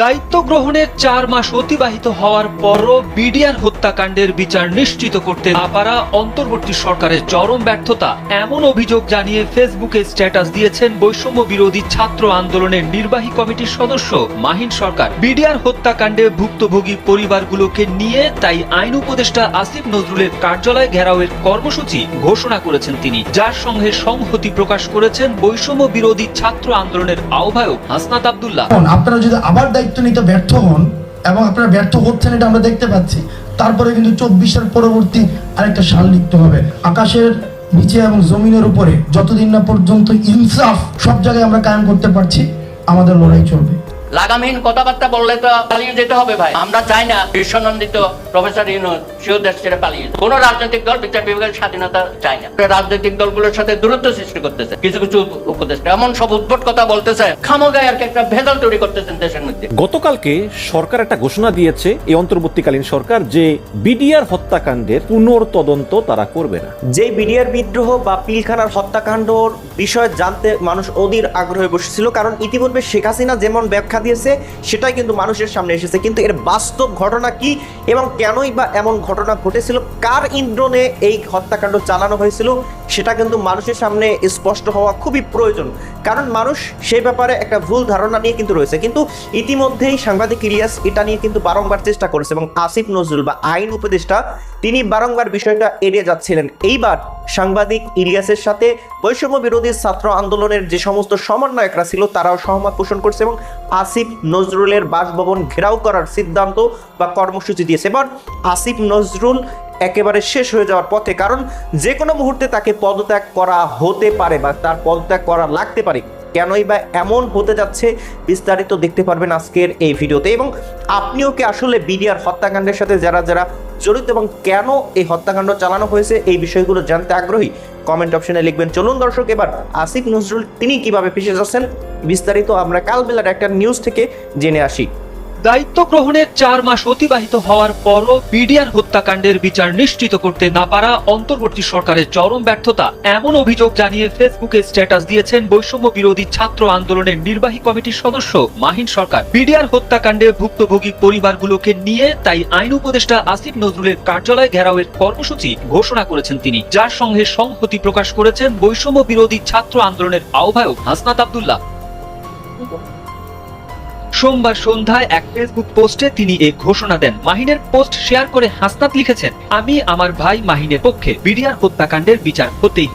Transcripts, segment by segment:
দায়িত্ব গ্রহণের চার মাস অতিবাহিত হওয়ার পরও বিডিআর হত্যাকাণ্ডের বিচার নিশ্চিত করতে না পারা অন্তর্বর্তী সরকারের চরম ব্যর্থতা, এমন অভিযোগ জানিয়ে ফেসবুকে স্ট্যাটাস দিয়েছেন বৈষম্য বিরোধী ছাত্র আন্দোলনের নির্বাহী কমিটির সদস্য মাহিন সরকার। বিডিআর হত্যাকাণ্ডে ভুক্তভোগী পরিবারগুলোকে নিয়ে তাই আইন উপদেষ্টা আসিফ নজরুলের কার্যালয় ঘেরাওয়ের কর্মসূচি ঘোষণা করেছেন তিনি। যার সঙ্গে সংহতি প্রকাশ করেছেন বৈষম্য বিরোধী ছাত্র আন্দোলনের আহ্বায়ক হাসনাত আবদুল্লাহ। আপনারা যদি আবার নিতে ব্যর্থ হন এবং আপনারা ব্যর্থ হচ্ছেন এটা আমরা দেখতে পাচ্ছি। তারপরে কিন্তু চব্বিশের পরবর্তী আরেকটা সাল লিখতে হবে। আকাশের নিচে এবং জমিনের উপরে যতদিন না পর্যন্ত ইনসাফ সব জায়গায় আমরা কায়েম করতে পারছি, আমাদের লড়াই চলবে। লাগামহীন কথাবার্তা বললে তো পালিয়ে যেতে হবে ভাই। আমরা চাই না বিশ্বনন্দিত প্রফেসর ইউনুস সেও দেশ ছেড়ে পালিয়ে। কোনো রাজনৈতিক দল বিচার বিভাগের স্বাধীনতা চায় না। রাজনৈতিক দলগুলোর সাথে দূরত্ব সৃষ্টি করতেছে। কিছু কিছু উপদেষ্টা এমন সব উদ্ভট কথা বলতেছে খামোগায় আর একটা ভেজাল তৈরি করতেছেন দেশের মধ্যে। গতকালকে সরকার একটা ঘোষণা দিয়েছে এই অন্তর্বর্তীকালীন সরকার যে বিডিআর হত্যাকাণ্ডের পুনর্তদন্ত তারা করবে না। যে বিডিআর বিদ্রোহ বা পিলখানার হত্যাকাণ্ডর বিষয়ে জানতে মানুষ অধীর আগ্রহে বসেছিল কারণ ইতিপূর্বে শেখ হাসিনা যেমন ব্যাখ্যা দিয়েছে সেটাই কিন্তু মানুষের সামনে এসেছে। কিন্তু এর বাস্তব ঘটনা কি এবং কেনই বা এমন ঘটনা ঘটেছিল? কার ইন্দ্রনে এই হত্যাকাণ্ড চালানো হয়েছিল? সেটা কিন্তু মানুষের সামনে স্পষ্ট হওয়া খুবই প্রয়োজন। কারণ মানুষ সেই ব্যাপারে একটা ভুল ধারণা নিয়ে কিন্তু রয়েছে। কিন্তু ইতিমধ্যেই সাংবাদিক ইলিয়াস এটা নিয়ে কিন্তু বারংবার চেষ্টা করেছে এবং আসিফ নজরুল বা আইন উপদেষ্টা, তিনি বারংবার বিষয়টা এড়িয়ে যাচ্ছিলেন। এইবার সাংবাদিক ইলিয়াসের সাথে বৈষম্য বিরোধী ছাত্র আন্দোলনের যে সমস্ত সমন্বয়করা ছিল, তারাও সহমত পোষণ করছে এবং আসিফ নজরুলের বাসভবন ঘেরাও করার সিদ্ধান্ত বা কর্মসূচি দিয়েছে। এবার আসিফ নজরুল একেবারে শেষ হয়ে যাওয়ার পথে, কারণ যে কোনো মুহূর্তে তাকে পদত্যাগ করা হতে পারে বা তার পদত্যাগ করা লাগতে পারে। কেনই বা এমন হতে যাচ্ছে, বিস্তারিত দেখতে পারবেন আজকের এই ভিডিওতে। এবং আপনিও কি আসলে বিডিআর হত্যাকাণ্ডের সাথে যারা যারা জড়িত এবং কেন এই হত্যাকাণ্ড চালানো হয়েছে এই বিষয়গুলো জানতে আগ্রহী কমেন্ট অপশনে লিখবেন। চলুন দর্শক, এবার আসিফ নজরুল তিনি কীভাবে ফেসে যাচ্ছেন, বিস্তারিত আমরা কাল বেলার একটা নিউজ থেকে জেনে আসি। দায়িত্ব গ্রহণের চার মাস অতিবাহিত হওয়ার পরও বিডিআর হত্যাকাণ্ডের বিচার নিশ্চিত করতে না পারা অন্তর্বর্তী সরকারের চরম ব্যর্থতা, এমন অভিযোগ জানিয়ে ফেসবুকে স্ট্যাটাস দিয়েছেন বৈষম্য বিরোধী ছাত্র আন্দোলনের নির্বাহী কমিটির সদস্য মাহিন সরকার। বিডিআর হত্যাকাণ্ডে ভুক্তভোগী পরিবারগুলোকে নিয়ে তাই আইন উপদেষ্টা আসিফ নজরুলের কার্যালয় ঘেরাওয়ের কর্মসূচি ঘোষণা করেছেন তিনি। যার সঙ্গে সংহতি প্রকাশ করেছেন বৈষম্য বিরোধী ছাত্র আন্দোলনের আহ্বায়ক হাসনাত আবদুল্লাহ। সোমবার সন্ধ্যায় এক ফেসবুক পোস্টে তিনি এই ঘোষণা দেন। মাহিনের পোস্ট শেয়ার করে হাসনাত লিখেছেন, আমি আমার ভাই মাহিনের পক্ষে বিডিআর হত্যাকাণ্ডের বিচার হতেই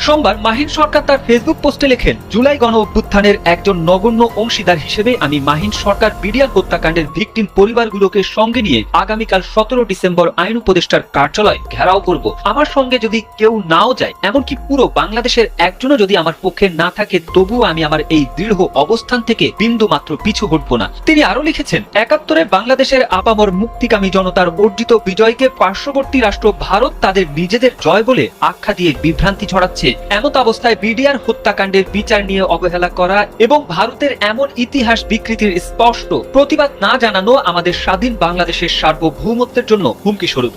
সোমবার মাহিন সরকার তার ফেসবুক পোস্টে লেখেন, জুলাই গণ অভ্যুত্থানের একজন নগণ্য অংশীদার হিসেবে আমি মাহিন সরকার বিডিআর হত্যাকাণ্ডের ভিকটিম পরিবারগুলোকে সঙ্গে নিয়ে আগামীকাল সতেরো ডিসেম্বর আইন উপদেষ্টার কার্যালয় ঘেরাও করব। আমার সঙ্গে যদি কেউ নাও যায়, এমনকি পুরো বাংলাদেশের একজনও যদি আমার পক্ষে না থাকে, তবুও আমি আমার এই দৃঢ় অবস্থান থেকে বিন্দু মাত্র পিছু হটব না। তিনি আরও লিখেছেন, একাত্তরে বাংলাদেশের আপামর মুক্তিকামী জনতার অর্জিত বিজয়কে পার্শ্ববর্তী রাষ্ট্র ভারত তাদের নিজেদের জয় বলে আখ্যা দিয়ে বিভ্রান্তি ছড়াচ্ছে। এমত অবস্থায় বিডিআর হত্যাকাণ্ডের বিচার নিয়ে অবহেলা করা এবং ভারতের এমন ইতিহাস বিকৃতির স্পষ্ট প্রতিবাদ না জানানো আমাদের স্বাধীন বাংলাদেশের সার্বভৌমত্বের জন্য হুমকি স্বরূপ।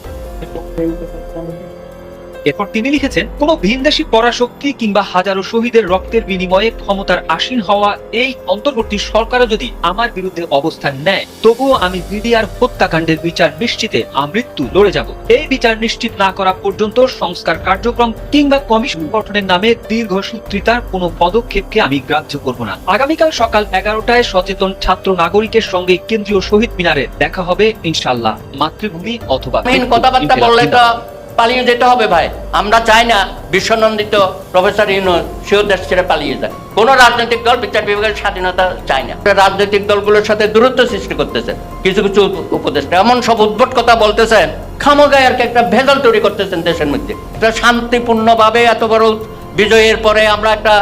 এরপর তিনি লিখেছেন, কোন ভিনদেশী পরাশক্তি কিংবা হাজারো শহীদের রক্তের বিনিময়ে ক্ষমতার আসীন হওয়া এই অন্তর্বর্তী সরকারও যদি আমার বিরুদ্ধে অবস্থান নেয়, তবুও আমি বিডিআর হত্যাকাণ্ডের বিচার নিশ্চিতে আমৃত্যু লড়ে যাব। এই বিচার নিশ্চিত না করা পর্যন্ত সংস্কার কার্যক্রম কিংবা কমিশন গঠনের নামে দীর্ঘ সূত্রিতার কোনো পদক্ষেপকে আমি গ্রাহ্য করব না। আগামীকাল সকাল এগারোটায় সচেতন ছাত্র নাগরিকের সঙ্গে কেন্দ্রীয় শহীদ মিনারে দেখা হবে ইনশাল্লাহ মাতৃভূমি অথবা কথাবার্তা বললে তো পালিয়ে যেতে হবে ভাই। আমরা চাই না বিশ্বনন্দিত প্রফেসর ইউনুস, সেও দেশ ছেড়ে পালিয়ে যায় কোনো রাজনৈতিক দল বিচার বিভাগের স্বাধীনতা চায় না। রাজনৈতিক দলগুলোর সাথে দূরত্ব সৃষ্টি করতেছে। কিছু কিছু উপদেষ্টা এমন সব উদ্ভট কথা বলতেছেন খামোগায় আর কি একটা ভেজাল তৈরি করতেছেন দেশের মধ্যে। একটা শান্তিপূর্ণভাবে এত বড় বিজয়ের পরে আমরা একটা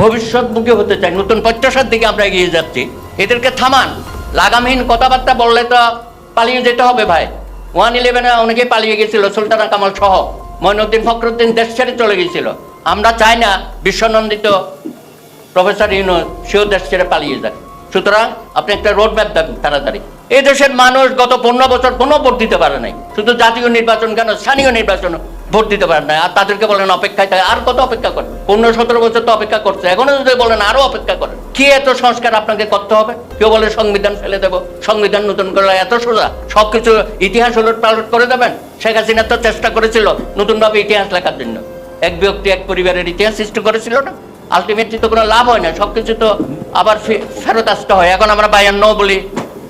ভবিষ্যৎমুখী হতে চাই। নতুন প্রত্যাশার দিকে আমরা এগিয়ে যাচ্ছি। এদেরকে থামান। লাগামহীন কথাবার্তা বললে তো পালিয়ে যেতে হবে ভাই। ওয়ান ইলেভেনে অনেকে পালিয়ে গেছিল, সুলতানা কামাল সহ। মইনুদ্দিন ফখরুদ্দিন দেশ ছেড়ে চলে গেছিল। আমরা চাই না বিশ্বনন্দিত প্রফেসর ইউনুস, সেও দেশ ছেড়ে পালিয়ে যায় সুতরাং আপনি একটা রোড ম্যাপ দেন তাড়াতাড়ি। এই দেশের মানুষ গত পনেরো বছর কোনো ভোট দিতে পারে নাই। শুধু জাতীয় নির্বাচন কেন, স্থানীয় নির্বাচন ভোট দিতে পারেন না আর তাদেরকে বলেন অপেক্ষায় থাকে। আর কত অপেক্ষা করেন? পনেরো, সতেরো বছর তো অপেক্ষা করছে। এখনও যদি বলেন আরও অপেক্ষা করেন, কি এত সংস্কার আপনাকে করতে হবে? কেউ বলে সংবিধান ফেলে দেবো, সংবিধান নতুন করে এত সোজা, সবকিছু ইতিহাস উলট পালট করে দেবেন? শেখ হাসিনা তো চেষ্টা করেছিল নতুনভাবে ইতিহাস লেখার জন্য। এক ব্যক্তি এক পরিবারের ইতিহাস সৃষ্টি করেছিল না? আলটিমেটলি তো কোনো লাভ হয় না, সবকিছু তো আবার ফেরত আসতে হয়। এখন আমরা বায়ান্ন বলি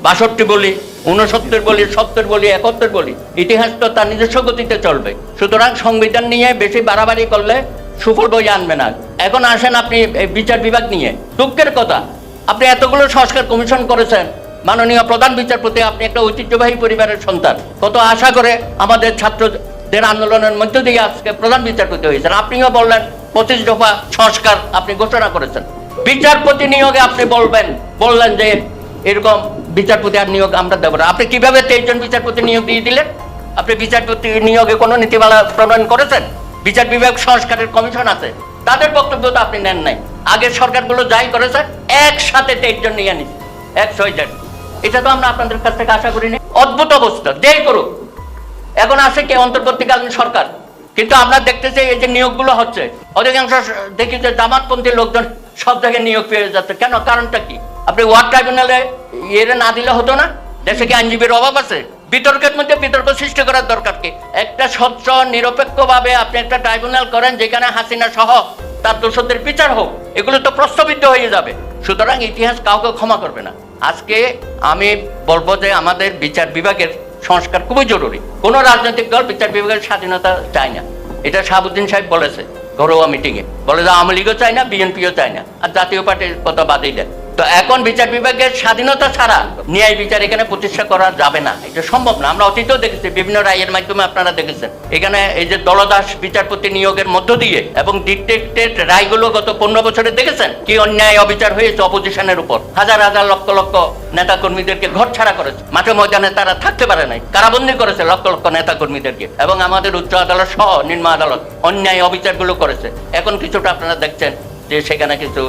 বাষট্টি বলি উনসত্তর বলি, সত্তর বলি, একাত্তর বলি, ইতিহাস তো তার নিজস্ব গতিতে চলবে। সুতরাং সংবিধান নিয়ে বেশি বাড়াবাড়ি করলে সুফল বই আনবে না। এখন আসেন আপনি বিচার বিভাগ নিয়ে। দুঃখের কথা, আপনি এতগুলো সংস্কার কমিশন করেছেন। মাননীয় প্রধান বিচারপতি, আপনি একটা ঐতিহ্যবাহী পরিবারের সন্তান। কত আশা করে আমাদের ছাত্রদের আন্দোলনের মধ্য দিয়ে আজকে প্রধান বিচারপতি হয়েছেন। আপনিও বললেন, পঁচিশ দফা সংস্কার আপনি ঘোষণা করেছেন। বিচারপতি নিয়োগে আপনি বলবেন, বললেন যে এরকম বিচারপতি আর নিয়োগ আমরা দেবো আপনি কীভাবে তেইশ জন বিচারপতি নিয়োগ দিয়ে দিলেন? আপনি বিচারপতি নিয়োগে কোনো নীতিমালা প্রণয়ন করেছেন? বিচার বিভাগ সংস্কারের কমিশন আছে। তাদের বক্তব্য তো আপনি নেন নাই। আগের সরকারগুলো যাই করেছে, একসাথে তেইশ জন নিয়ে নিচ্ছে এক ছয় জন। এটা তো আমরা আপনাদের কাছ থেকে আশা করিনি। অদ্ভুত অবস্থা। যেই করুক এখন আসে কে? অন্তর্বর্তীকালীন সরকার। কিন্তু আমরা দেখতেছি এই যে নিয়োগগুলো হচ্ছে, অধিকাংশ দেখি যে জামাতপন্থী লোকজন সব জায়গায় নিয়োগ পেয়ে যাচ্ছে। কেন? কারণটা কি? আপনি ওয়ার্ড ট্রাইব্যুনালে ইয়ে না দিলে হতো না? দেশে কি আইনজীবীর অভাব আছে? বিতর্কের মধ্যে বিতর্ক সৃষ্টি করার দরকার কি? একটা স্বচ্ছ, নিরপেক্ষভাবে আপনি একটা ট্রাইব্যুনাল করেন যেখানে হাসিনা সহ তার দোষদের বিচার হোক, এগুলো তো প্রশ্নবিদ্ধ হয়ে যাবে। সুতরাং ইতিহাস কাউকে ক্ষমা করবে না। আজকে আমি বলব যে আমাদের বিচার বিভাগের সংস্কার খুবই জরুরি। কোন রাজনৈতিক দল বিচার বিভাগের স্বাধীনতা চায় না। এটা শাহাবুদ্দিন সাহেব বলেছে ঘরোয়া মিটিং এ বলে যে আওয়ামী লীগও চায় না, বিএনপিও চায় না। আর জাতীয় পার্টির কথা বাদেই দেন। তো এখন বিচার বিভাগের স্বাধীনতা ছাড়া ন্যায় বিচার এখানে প্রতিষ্ঠা করা যাবে না। এটা সম্ভব না। আমরা অতীতেও দেখেছি, বিভিন্ন রায়ের মাধ্যমে আপনারা দেখেছেন। এখানে এই যে দলদাস বিচারপতি নিয়োগের মধ্য দিয়ে এবং ডিটেক্টেড রায়গুলো গত পনেরো বছরে দেখেছেন? কি অন্যায়, অবিচার হয়েছে অপোজিশনের উপর। হাজার হাজার লক্ষ লক্ষ নেতা কর্মীদেরকে ঘর ছাড়া করেছে। মাঠে ময়দানে তারা থাকতে পারে নাই। কারাবন্দি করেছে লক্ষ লক্ষ নেতা কর্মীদেরকে এবং আমাদের উচ্চ আদালত সহ নিম্ন আদালত অন্যায়, অবিচারগুলো করেছে। এখন কিছুটা আপনারা দেখছেন যে সেখানে কিছু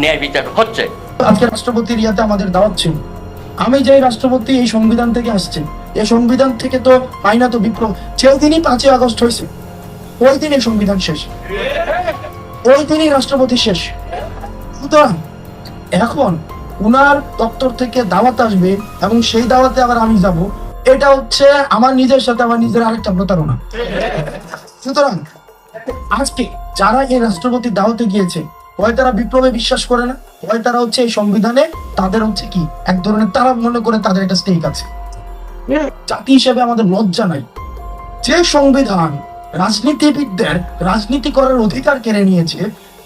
ন্যায় বিচার হচ্ছে। আজকে রাষ্ট্রপতির ইয়াতে আমাদের দাওয়াত ছিল। আমি যে রাষ্ট্রপতি এই সংবিধান থেকে আসছে, এই সংবিধান থেকে তো আইনা তো বিপ্লব। যেই দিনই পাঁচই আগস্ট হয়েছে, ওই দিনই সংবিধান শেষ। ওই দিনই রাষ্ট্রপতি শেষ। সুতরাং এখন উনার দপ্তর থেকে দাওয়াত আসবে এবং সেই দাওয়াতে আবার আমি যাব। এটা হচ্ছে আমার নিজের সাথে আমার নিজের আরেকটা প্রতারণা। সুতরাং আজকে যারা এই রাষ্ট্রপতির দাওয়াতে গিয়েছে, হয় তারা বিপ্লবে বিশ্বাস করে না? হয় তারা হচ্ছে এই সংবিধানে তাদের হচ্ছে কি এক ধরনের তারা মনে করে তাদের একটা স্টেক আছে। জাতি হিসেবে আমাদের লজ্জা নাই। যে সংবিধান রাজনীতিবিদদের রাজনীতি করার অধিকার কেড়ে নিয়েছে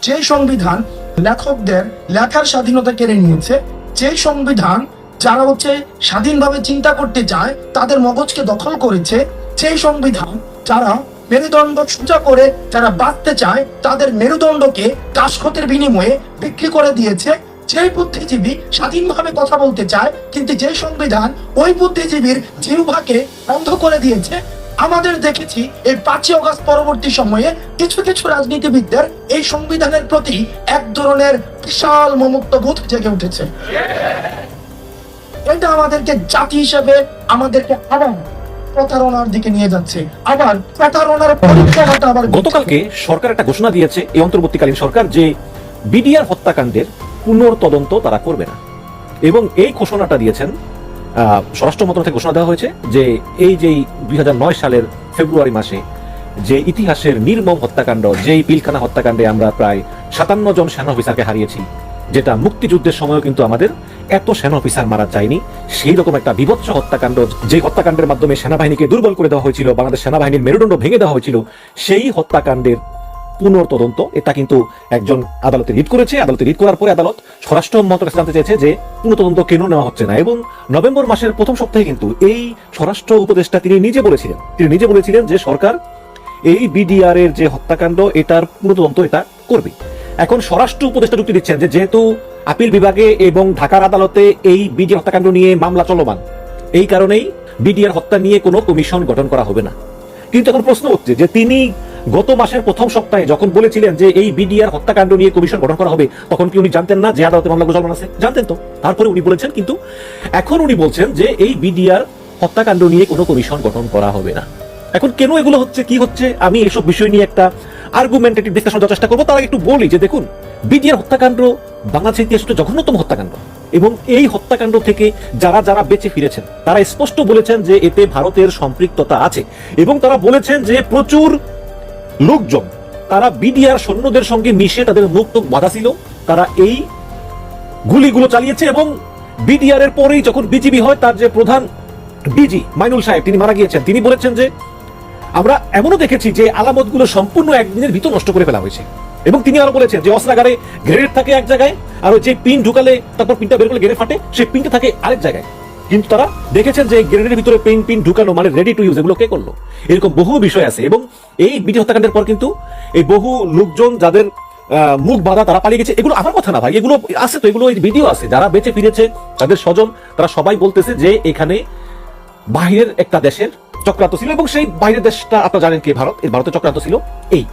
যে সংবিধান লেখকদের লেখার স্বাধীনতা কেড়ে নিয়েছে যে সংবিধান যারা হচ্ছে স্বাধীনভাবে চিন্তা করতে চায় তাদের মগজকে দখল করেছে সেই সংবিধান যারা মেরুদণ্ড সোজা করে যারা বাঁচতে চায়, তাদের মেরুদণ্ডকে দাসখতের বিনিময়ে বিক্রি করে দিয়েছে। যে বুদ্ধিজীবী স্বাধীনভাবে কথা বলতে চায়, কিন্তু যে সংবিধান ওই বুদ্ধিজীবীর জিহ্বাকে বন্ধ করে দিয়েছে, আমাদের দেখেছি এই পাঁচই অগাস্ট পরবর্তী সময়ে কিছু কিছু রাজনীতিবিদদের এই সংবিধানের প্রতি এক ধরনের বিশাল মমত্ব বোধ জেগে উঠেছে। এটা আমাদেরকে জাতি হিসেবে, আমাদেরকে আবার প্রতারণার দিকে নিয়ে যাচ্ছে। আবার প্রতারণার আবার গতকালকে সরকার একটা ঘোষণা দিয়েছে এই অন্তর্বর্তীকালীন সরকার যে বিডিআর হত্যাকাণ্ডের পুনর্তদন্ত তারা করবে না। এবং এই ঘোষণাটা দিয়েছেন স্বরাষ্ট্র মন্ত্রণালয় ঘোষণা দেওয়া হয়েছে যে এই যেই দুই সালের ফেব্রুয়ারি মাসে যে ইতিহাসের নির্মম হত্যাকাণ্ড, যেই পিলখানা হত্যাকাণ্ডে আমরা প্রায় সাতান্ন জন সেনা অফিসারকে হারিয়েছি যেটা মুক্তিযুদ্ধের সময়ও কিন্তু আমাদের এত সেনা অফিসার মারা যায়নি, সেই রকম একটা বিভৎস হত্যাকাণ্ড যে হত্যাকাণ্ডের মাধ্যমে সেনাবাহিনীকে দুর্বল করে দেওয়া হয়েছিল, বাংলাদেশ সেনাবাহিনীর মেরুদণ্ড ভেঙে দেওয়া হয়েছিল, সেই হত্যাকাণ্ডের পুনর্তদন্ত, এটা কিন্তু একজন আদালতে রিট করেছে। আদালতে রিট করার পরে আদালত স্বরাষ্ট্র মন্ত্রক জানতে চেয়েছে যে পুনর্তদন্ত কেন নেওয়া হচ্ছে না এবং নভেম্বর মাসের প্রথম সপ্তাহে কিন্তু এই স্বরাষ্ট্র উপদেষ্টা তিনি নিজে বলেছিলেন, তিনি নিজে বলেছিলেন যে সরকার এই বিডিআর এর যে হত্যাকাণ্ড, এটার পুনর্তদন্ত এটা করবে। এখন স্বরাষ্ট্র উপদেষ্টা যুক্তি দিচ্ছেন যে যেহেতু আপিল বিভাগে এবং ঢাকার আদালতে এই বিডিআর হত্যাকাণ্ড নিয়ে মামলা চলমান, এই কারণেই বিডিআর হত্যা নিয়ে কোনো কমিশন গঠন করা হবে না। কিন্তু এখন প্রশ্ন হচ্ছে যে তিনি গত মাসের প্রথম সপ্তাহে যখন বলেছিলেন যে এই বিডিআর হত্যাকাণ্ড নিয়ে কমিশন গঠন করা হবে, তখন কি উনি জানতেন না যে আদালতে মামলা চলমান আছে? জানতেন তো। তারপরে উনি বলেছেন, কিন্তু এখন উনি বলছেন যে এই বিডিআর হত্যাকাণ্ড নিয়ে কোনো কমিশন গঠন করা হবে না। এখন কেন এগুলো হচ্ছে, কি হচ্ছে? আমি এসব বিষয় নিয়ে একটা আর্গুমেন্টেটিভ ডিসকাশন দেওয়ার চেষ্টা করব। তার আগে একটু বলি যে দেখুন বিডিআর হত্যাকাণ্ড বাংলাদেশের ইতিহাসে জঘন্যতম হত্যাকাণ্ড। এবং এই হত্যাকাণ্ড থেকে যারা যারা বেঁচে ফিরেছেন, তারা স্পষ্ট বলেছেন যে এতে ভারতের সম্পৃক্ততা আছে। এবং তারা বলেছেন যে প্রচুর লোকজন, তারা বিডিআর সৈন্যদের সঙ্গে মিশে তাদের মুক্ত বাধা ছিল, তারা এই গুলিগুলো চালিয়েছে এবং বিডিআর এর পরেই যখন বিজিবি হয়, তার যে প্রধান ডিজি মাইনুল সাহেব, তিনি মারা গিয়েছেন। তিনি বলেছেন যে আমরা এমনও দেখেছি যে আলামতগুলো সম্পূর্ণ একদিনের ভিতর নষ্ট করে ফেলা হয়েছে। এবং তিনি আরও বলেছেন যে অস্ত্রাগারে গ্রেনেড থাকে এক জায়গায়, আর যে পিন ঢুকালে তারপর পিনটা বের করলে গ্রেনেড ফাটে, সেই পিনটা থাকে আরেক জায়গায়। কিন্তু তারা দেখেছেন যে গ্রেনেডের ভিতরে পেন পিন ঢুকানো মানে রেডি টু ইউজ এগুলো কে করল? এরকম বহু বিষয় আছে এবং এই বিডি হত্যাকাণ্ডের পর কিন্তু এই বহু লোকজন যাদের মুখ বাঁধা তারা পালিয়ে গেছে। এগুলো আমার কথা না ভাই, এগুলো আছে তো, এগুলো ভিডিও আছে। যারা বেঁচে ফিরেছে, তাদের স্বজন, তারা সবাই বলতেছে যে এখানে বাহিরের একটা দেশের চক্রান্ত ছিল এবং সেই বাইরের দেশটা, আপনারা জানেন কি ভারত? এই ভারতের চক্রান্ত ছিল এই।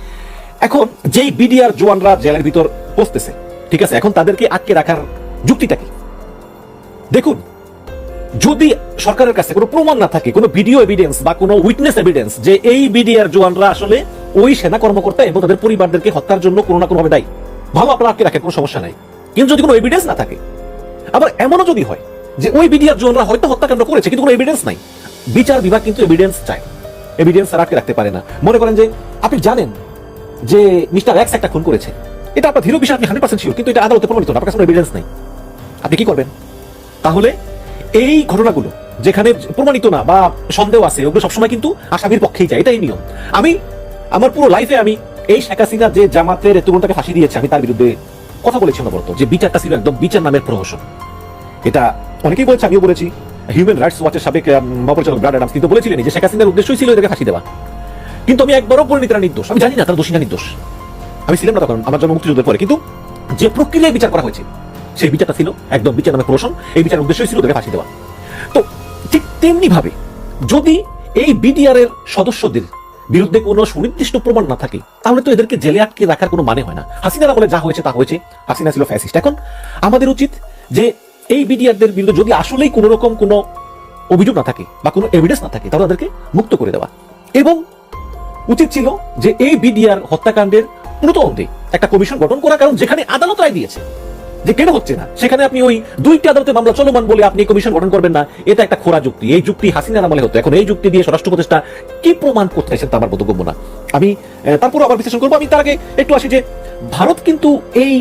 এখন যেই বিডিআর জওয়ানরা জেলের ভিতর বসতেছে, ঠিক আছে? এখন তাদেরকে আটকে রাখার যুক্তিটা কি? দেখুন, যদি সরকারের কাছে কোনো প্রমাণ না থাকে, কোনো ভিডিও এভিডেন্স বা কোনো উইটনেস এভিডেন্স যে এই বিডিআর জোয়ানরা আসলে ওই সেনা কর্মকর্তা এবং তাদের পরিবারদেরকে হত্যার জন্য কোনো না কোনোভাবে দায়ী, ভালো আপনারা আটকে রাখেন, কোনো সমস্যা নাই। কিন্তু যদি কোনো এভিডেন্স না থাকে, আবার এমনও যদি হয় যে ওই বিডিআর জোয়ানরা হয়তো হত্যাকাণ্ড করেছে, কিন্তু কোনো এভিডেন্স নাই বিচার বিভাগ কিন্তু এভিডেন্স চায়। এভিডেন্স তারা আটকে রাখতে পারে না। মনে করেন যে, আপনি জানেন যে মিস্টার এক্স একটা খুন করেছে। এটা আপনার ধীর বিষয় আপনি হান্ড্রেড পার্সেন্ট শিওর কিন্তু এটা আদালতে প্রমাণিত না, আপনার কাছে এভিডেন্স নেই। আপনি কি করবেন? তাহলে এই ঘটনাগুলো, যেখানে প্রমাণিত না বা সন্দেহ আছে, ওগুলো সবসময় কিন্তু আসামির পক্ষেই যায়, এটাই নিয়ম। আমি, আমার পুরো লাইফে আমি এই শেখ হাসিনা যে জামাতের এতগুলোটাকে ফাঁসি দিয়েছে, আমি তার বিরুদ্ধে কথা বলেছি অনবরত, যে বিচারটা ছিল একদম বিচার নামের প্রহসন। এটা অনেকেই বলেছে, আমিও বলেছি। হিউম্যান রাইটস ওয়াচের সাবেক মহাপরিচালক ব্রাড অ্যাডামস কিন্তু বলেছিলেন যে শেখ হাসিনার উদ্দেশ্যই ছিল এদেরকে ফাঁসি দেওয়া। কিন্তু আমি একবারও বলিনি তারা নির্দোষ। আমি জানি না তারা দোষী না নির্দোষ। আমি ছিলাম না তখন, আমার জন্য মুক্তিযুদ্ধের পরে। কিন্তু যে প্রক্রিয়ায় বিচার করা হয়েছে, সেই বিচারটা ছিল একদম বিচার নামে প্রশ্ন এই বিচার উদ্দেশ্যই ছিল ওদেরকে ফাঁসি দেওয়া। তো ঠিক তেমনি ভাবে যদি এই বিডিআর এর সদস্যদের বিরুদ্ধে কোনো সুনির্দিষ্ট প্রমাণ না থাকে, তাহলে তো এদেরকে জেলে আটকে রাখার কোনো মানে হয় না। হাসিনারা বলে যা হয়েছে তা হয়েছে। হাসিনা ছিল ফ্যাসিস্ট। এখন আমাদের উচিত যে এই বিডিআরদের বিরুদ্ধে যদি আসলেই কোনো রকম কোনো অভিযোগ না থাকে বা কোনো এভিডেন্স না থাকে, তাহলে তাদেরকে মুক্ত করে দেওয়া। এবং উচিত ছিল যে এই বিডিআর হত্যাকাণ্ডের পুরোতন্ত্রে একটা কমিশন গঠন করা কারণ যেখানে আদালত রায় দিয়েছে যে কেন হচ্ছে না। সেখানে আপনি ওই দুইটি আদালতে মামলা চলমান বলে আপনি কমিশন গঠন করবেন না, এটা একটা খোরা যুক্তি। এই যুক্তি হাসিনার আমলে হতো। এখন এই যুক্তি দিয়ে স্বরাষ্ট্র উপদেষ্টা কি প্রমাণ করতে চাইছেন তা আমার বোধগম্য না। আমি তারপর আবার বিশ্লেষণ করব। আমি তার আগে একটু আসি যে ভারত কিন্তু এই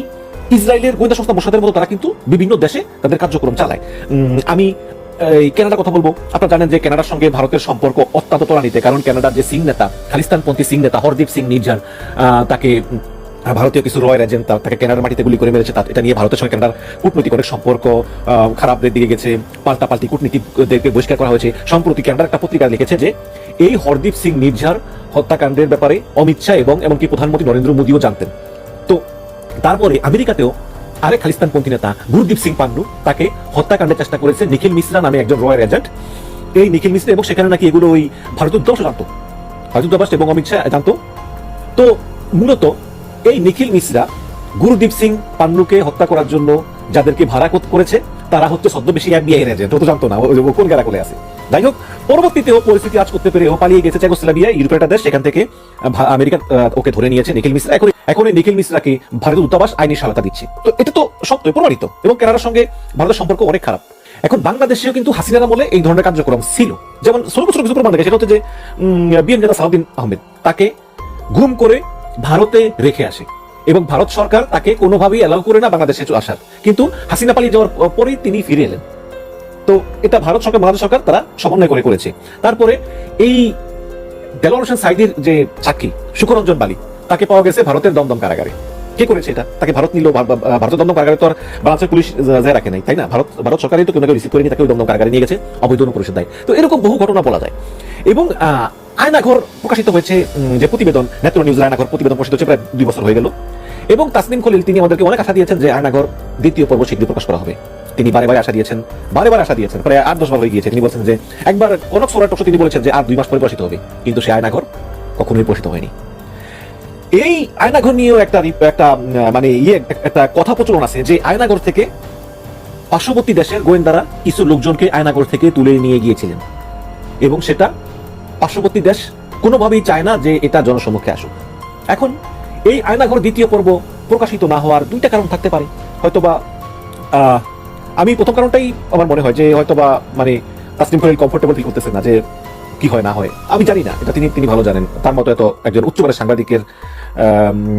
ইসরায়েলের গোয়েন্দা সংস্থা মোসাদের মতো তারা কিন্তু বিভিন্ন দেশে তাদের কার্যক্রম চালায়। আমি এই কানাডার কথা বলব। আপনারা জানেন যে কানাডার সঙ্গে ভারতের সম্পর্ক অত্যন্ত তরানিতে কারণ কানাডার যে সিং নেতা খালিস্তানপন্থী সিং নেতা হরদীপ সিং নির্জার তাকে ভারতীয় কিছু রয়্যাল এজেন্ট তাকে কানাডার মাটিতে গুলি করে মেরেছে। এটা নিয়ে ভারতের সঙ্গে কানাডার কূটনৈতিক অনেক সম্পর্ক আহ, খারাপের দিকে গেছে পাল্টাপাল্টি কূটনীতিকদেরকে বহিষ্কার করা হয়েছে। সম্প্রতি কানাডার একটা পত্রিকা লিখেছে যে এই হরদীপ সিং নির্ঝার হত্যাকাণ্ডের ব্যাপারে অমিত শাহ এবং এমনকি প্রধানমন্ত্রী নরেন্দ্র মোদীও জানতেন। তো তারপরে আমেরিকাতেও আরেক খালিস্তানপন্থী নেতা গুরদীপ সিং পান্ডু তাকে হত্যাকাণ্ডের চেষ্টা করেছে নিখিল মিশ্রা নামে একজন রয়্যাল এজেন্ট। এই নিখিল মিশ্রা এবং সেখানে নাকি এগুলো ওই ভারতীয় দূতাবাস জানতো। ভারতীয় দূতাবাস এবং অমিত শাহ জানতো। তো মূলত এই নিখিল মিশ্রা গুরুদীপ সিং পান্নুকে হত্যা করার জন্য যাদেরকে ভাড়া কর- করেছে, তারা হচ্ছে ছদ্মবেশী এফবিআই এজেন্ট ও তো জানতো না কোন গেরা করে আছে? যাই হোক পরবর্তীতে ও পরিস্থিতি আজ করতে পেরে ও পালিয়ে গেছে চেকোস্লোভাকিয়া ইউরোপের দেশ, সেখান থেকে আমেরিকা ওকে ধরে নিয়েছে নিখিল মিশ্রা। এখন এখন এই নিখিল মিশ্রাকে ভারতীয় দূতাবাস আইনি সহায়তা দিচ্ছে। তো এটা তো সত্য প্রমাণিত এবং কানাডার সঙ্গে ভারতের সম্পর্ক অনেক খারাপ। এখন বাংলাদেশেও কিন্তু হাসিনার আমলে এই ধরনের কার্যক্রম ছিল। যেমন ছোট ছোট কিছু প্রমাণ দেখে, সেটা হচ্ছে যে বিএম নেতা সালাউদ্দিন আহমেদ, তাকে ঘুম করে ভারতে রেখে আসে এবং ভারত সরকার তাকে কোনোভাবেই অ্যালাউ করে না বাংলাদেশে আসার। কিন্তু হাসিনা পালিয়ে যাওয়ার পরেই তিনি ফিরে এলেন। তো এটা ভারত সরকার বাংলাদেশ সরকার তারা সমন্বয় করে করেছে। তারপরে এই দেলোয়ার হোসেন সাইদির যে সাক্ষী, সুখরঞ্জন বালি, তাকে পাওয়া গেছে ভারতের দমদম কারাগারে। কে করেছে এটা? তাকে ভারত নিল ভারতের দমদম কারাগারে তো আর বাংলাদেশের পুলিশ যায় রাখে নাই, তাই না? ভারত ভারত সরকারই তো কেউ রিসিভ করে নিয়ে তাকে দমদম কারাগারে নিয়ে গেছে, অবৈধ পরিষদ দেয়। তো এরকম বহু ঘটনা বলা যায়। এবং আয়নাঘর প্রকাশিত হয়েছে যে প্রতিবেদন, নেত্র নিউজ আয়নাঘর প্রতিবেদন প্রকাশিত হচ্ছে প্রায় দুই বছর হয়ে গেল। এবং তাসনিম খলিল, তিনি আমাদেরকে অনেক আশা দিয়েছেন যে আয়নাঘর দ্বিতীয় পর্ব শীঘ্রই প্রকাশ করা হবে। তিনি বারে বারে আশা দিয়েছেন বারে বারে আশা দিয়েছেন প্রায় আট দশ বার হয়ে গিয়েছে। তিনি বলছেন যে একবার কনক সোরার টকশো তিনি বলেছেন যে আর দুই মাস পরে প্রকাশিত হবে। কিন্তু সে আয়নাঘর কখনোই প্রকাশিত হয়নি। এই আয়নাঘর নিয়েও একটা একটা মানে ইয়ে একটা কথা প্রচলন আছে যে আয়নাঘর থেকে পার্শ্ববর্তী দেশের গোয়েন্দারা কিছু লোকজনকে আয়নাঘর থেকে তুলে নিয়ে গিয়েছিলেন। এবং সেটা পার্শ্ববর্তী দেশ কোনোভাবেই চায় না যে এটা জনসম্মুখে আসুক। এখন এই আয়নাঘর দ্বিতীয় পর্ব প্রকাশিত না হওয়ার দুইটা কারণ থাকতে পারে। হয়তোবা আহ, আমি প্রথম কারণটাই আমার মনে হয় যে হয়তোবা মানে তাসলিম খলিল কমফোর্টেবল ফিল করতেছে না যে কি হয়, না হয়। আমি জানি না, এটা তিনি তিনি ভালো জানেন। তার মতো এত একজন উচ্চমানের সাংবাদিকের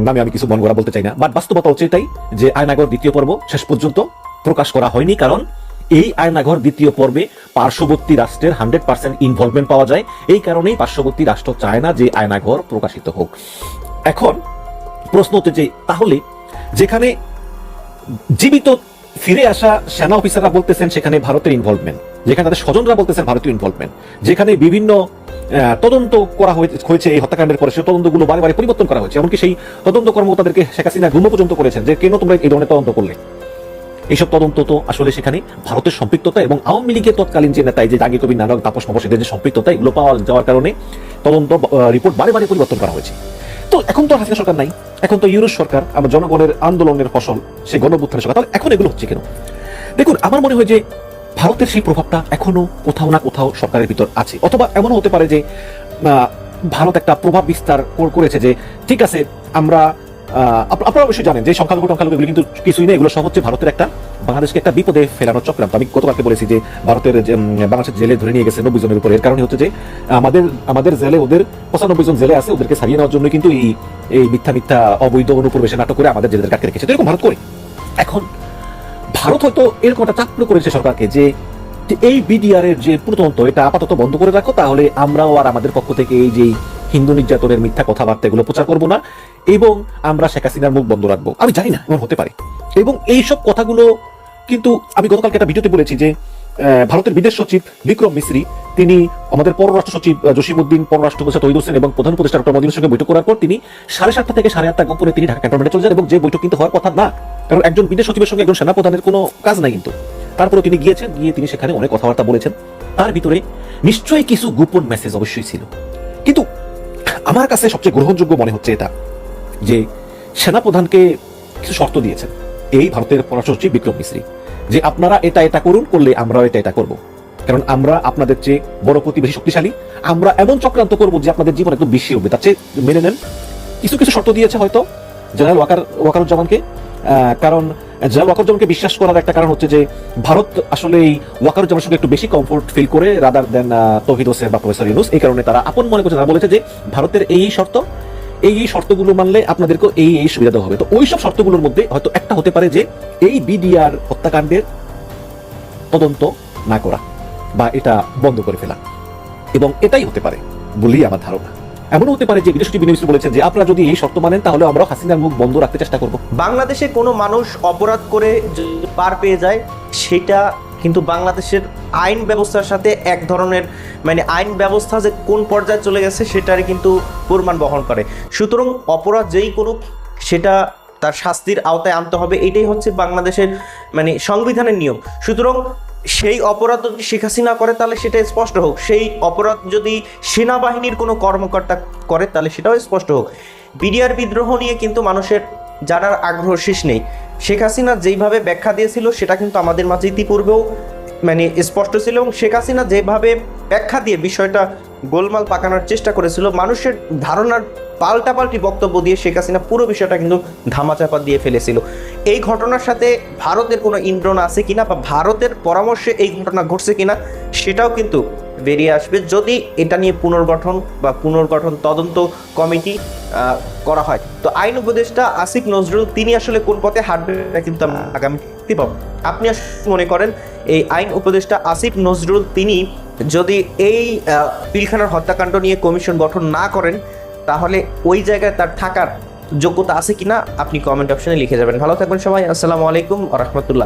নামে আমি কিছু মন গড়া বলতে চাই না। বাট বাস্তবতা হচ্ছে এটাই যে আয়নাগর দ্বিতীয় পর্ব শেষ পর্যন্ত প্রকাশ করা হয়নি কারণ এই আয়নাঘর দ্বিতীয় পর্বে পার্শ্ববর্তী রাষ্ট্রের হান্ড্রেড পার্সেন্ট ইনভলভমেন্ট পাওয়া যায়। এই কারণেই পার্শ্ববর্তী রাষ্ট্র চায় না যে আয়নাঘর প্রকাশিত হোক। এখন প্রশ্ন হচ্ছে যে, তাহলে যেখানে জীবিত ফিরে আসা সেনা অফিসাররা বলতেছেন সেখানে ভারতের ইনভলভমেন্ট যেখানে তাদের স্বজনরা বলতেছেন ভারতীয় ইনভলভমেন্ট যেখানে বিভিন্ন তদন্ত করা হয়েছে এই হত্যাকাণ্ডের পরে। সেই তদন্তগুলো বারে বারে পরিবর্তন করা হয়েছে। এমনকি সেই তদন্ত কর্মকর্তাদেরকে শেখ হাসিনা গুম পর্যন্ত করেছেন যে, কেন তোমরা এই ধরনের তদন্ত করলে? এইসব তদন্ত তো আসলে সেখানে ভারতের সম্পৃক্ততা এবং আওয়ামী লীগের তৎকালীন যে নেতা যে জাগি কবি নানক তাপস মাপস যে সম্পৃক্ততা এগুলো পাওয়া যাওয়ার কারণে তদন্ত রিপোর্ট বারে বারে পরিবর্তন করা হয়েছে। তো এখন তো হাসিনা সরকার নাই। এখন তো ইউরোপ সরকার আমার জনগণের আন্দোলনের ফসল, সে গণবুত্থানের সরকার। তাহলে এখন এগুলো হচ্ছে কেন? দেখুন, আমার মনে হয় যে ভারতের সেই প্রভাবটা এখনও কোথাও না কোথাও সরকারের ভিতর আছে। অথবা এমনও হতে পারে যে ভারত একটা প্রভাব বিস্তার করেছে যে, ঠিক আছে, আমরা আপনারা অবশ্যই জানেন যে সংখ্যালঘু টংখ্যালঘু এগুলো কিন্তু কিছুই নেই। এগুলো সব হচ্ছে ভারতের একটা, বাংলাদেশকে একটা বিপদে ফেরানোর চক্রান্ত। আমি গতকালকে বলেছি যে ভারতের বাংলাদেশের জেলে ধরে নিয়ে গেছে নব্বই জনের উপরে। এর কারণে হচ্ছে যে, আমাদের আমাদের জেলে ওদের পঁচানব্বই জন জেলে আছে, ওদেরকে ছাড়িয়ে নেওয়ার জন্য কিন্তু এই এই মিথ্যা মিথ্যা অবৈধ অনুপ্রবেশে নাটক করে আমাদের জেলেদের কাটকে রেখেছে। এরকম ভারত করে। এখন ভারত হয়তো এরকম একটা চাপ করেছে সরকারকে যে যে এই বিডিআর এর যে প্রতন্ত এটা আপাতত বন্ধ করে রাখো, তাহলে আমরাও আর আমাদের পক্ষ থেকে এই যে হিন্দু নির্যাতনের মিথ্যা কথাবার্তা এগুলো প্রচার করব না। এবং আমরা শেখ হাসিনার মুখ বন্ধ রাখব। আমি জানি না, এমন হতে পারে। এবং এইসব কথাগুলো কিন্তু আমি গতকালকে একটা ভিডিওতে বলেছি যে ভারতের বিদেশ সচিব বিক্রম মিশ্রি তিনি আমাদের পররাষ্ট্র সচিব জসিমউদ্দিন পররাষ্ট্র উপদেষ্টা তৈদ হোসেন এবং প্রধান উপদেষ্টা ডক্টর মদিনের সঙ্গে বৈঠক করার পর তিনি সাড়ে সাতটা থেকে সাড়ে আটটা গোপনে তিনি ঢাকা ক্যান্টনমেন্টে চলে যান এবং যে বৈঠক কিন্তু হওয়ার কথা না, কারণ একজন বিদেশ সচিবের সঙ্গে একজন সেনাপ্রধানের কোনো কাজ নাই কিন্তু। তারপরে তিনি গিয়েছেন, গিয়ে তিনি সেখানে অনেক কথাবার্তা বলেছেন। তার ভিতরে নিশ্চয়ই কিছু গোপন মেসেজ অবশ্যই ছিল। কিন্তু আমার কাছে সবচেয়ে গ্রহণযোগ্য মনে হচ্ছে এটা। যে সেনাপ্রধানকে কিছু শর্ত দিয়েছেন। এই ভারতের পররাষ্ট্র সচিব বিক্রম মিশ্রি যে আপনারা এটা এটা করুন, করলে আমরাও এটা এটা করব। কারণ আমরা আপনাদের চেয়ে বড় প্রতিবেশী শক্তিশালী। আমরা এমন চক্রান্ত করব যে আপনাদের জীবন একদম বিশ্বে উঠবে। তার চেয়ে মেনে নেন। কিছু কিছু শর্ত দিয়েছে হয়তো জেনারেল ওয়াকার ওয়াকারুজ্জামানকে। কারণ জেনারেল ওয়াকারুজ্জামানকে বিশ্বাস করার একটা কারণ হচ্ছে যে ভারত আসলে এই ওয়াকারুজ্জামানের সঙ্গে একটু বেশি কমফোর্ট ফিল করে রাদার দেন তহিদ হোসেন বা প্রফেসর ইউনুস। এই কারণে তারা আপন মনে করছে। তারা বলেছে যে ভারতের এই শর্ত এই এই শর্তগুলো মানলে আপনাদেরকে এই এই সুবিধা দেওয়া হবে। তো ওই সব শর্তগুলোর মধ্যে হয়তো একটা হতে পারে যে এই বিডিআর হত্যাকাণ্ডের তদন্ত না করা বা এটা বন্ধ করে ফেলা। এবং এটাই হতে পারে বলেই আমার ধারণা। এমনও হতে পারে যে বিদেশ সচিব বলেছেন যে আপনারা যদি এই শর্ত মানেন তাহলে আমরা হাসিনার মুখ বন্ধ রাখতে চেষ্টা করব। বাংলাদেশে কোনো মানুষ অপরাধ করে পার পেয়ে যায়, সেটা কিন্তু বাংলাদেশের আইন ব্যবস্থার সাথে এক ধরনের মানে আইন ব্যবস্থা যে কোন পর্যায়ে চলে গেছে সেটারই কিন্তু প্রমাণ বহন করে। সুতরাং অপরাধ যেই করুক, সেটা তার শাস্তির আওতায় আনতে হবে, এটাই হচ্ছে বাংলাদেশের মানে সংবিধানের নিয়ম। সুতরাং সেই অপরাধ যদি শেখ হাসিনা করে, তাহলে সেটা স্পষ্ট হোক। সেই অপরাধ যদি সেনাবাহিনীর কোনো কর্মকর্তা করে, তাহলে সেটাও স্পষ্ট হোক। বিডিআর বিদ্রোহ নিয়ে কিন্তু মানুষের জানার আগ্রহ শেষ নেই। শেখ হাসিনা যেইভাবে ব্যাখ্যা দিয়েছিল, সেটা কিন্তু আমাদের মাঝে ইতিপূর্বেও মানে স্পষ্ট ছিল এবং শেখ হাসিনা যেভাবে ব্যাখ্যা দিয়ে বিষয়টা গোলমাল পাকানোর চেষ্টা করেছিল, মানুষের ধারণার পাল্টাপাল্টি বক্তব্য দিয়ে শেখ হাসিনা পুরো বিষয়টা কিন্তু ধামাচাপা দিয়ে ফেলেছিল। এই ঘটনার সাথে ভারতের কোনো ইন্দ্রণ আছে কিনা বা ভারতের পরামর্শে এই ঘটনা ঘটছে কিনা, সেটাও কিন্তু বেরিয়ে আসবে যদি এটা নিয়ে পুনর্গঠন বা পুনর্গঠন তদন্ত কমিটি করা হয়। তো আইন উপদেষ্টা আসিফ নজরুল, তিনি আসলে কোন পথে হাঁটবে কিন্তু আগামী পাব। আপনি মনে করেন, এই আইন উপদেষ্টা আসিফ নজরুল, তিনি যদি এই পিলখানার হত্যাকাণ্ড নিয়ে কমিশন গঠন না করেন, তাহলে ওই জায়গায় তার থাকার যোগ্যতা আছে কিনা আপনি কমেন্ট অপশনে লিখে যাবেন। ভালো থাকবেন সবাই, আসসালামু আলাইকুম রহমতুল্লাহ।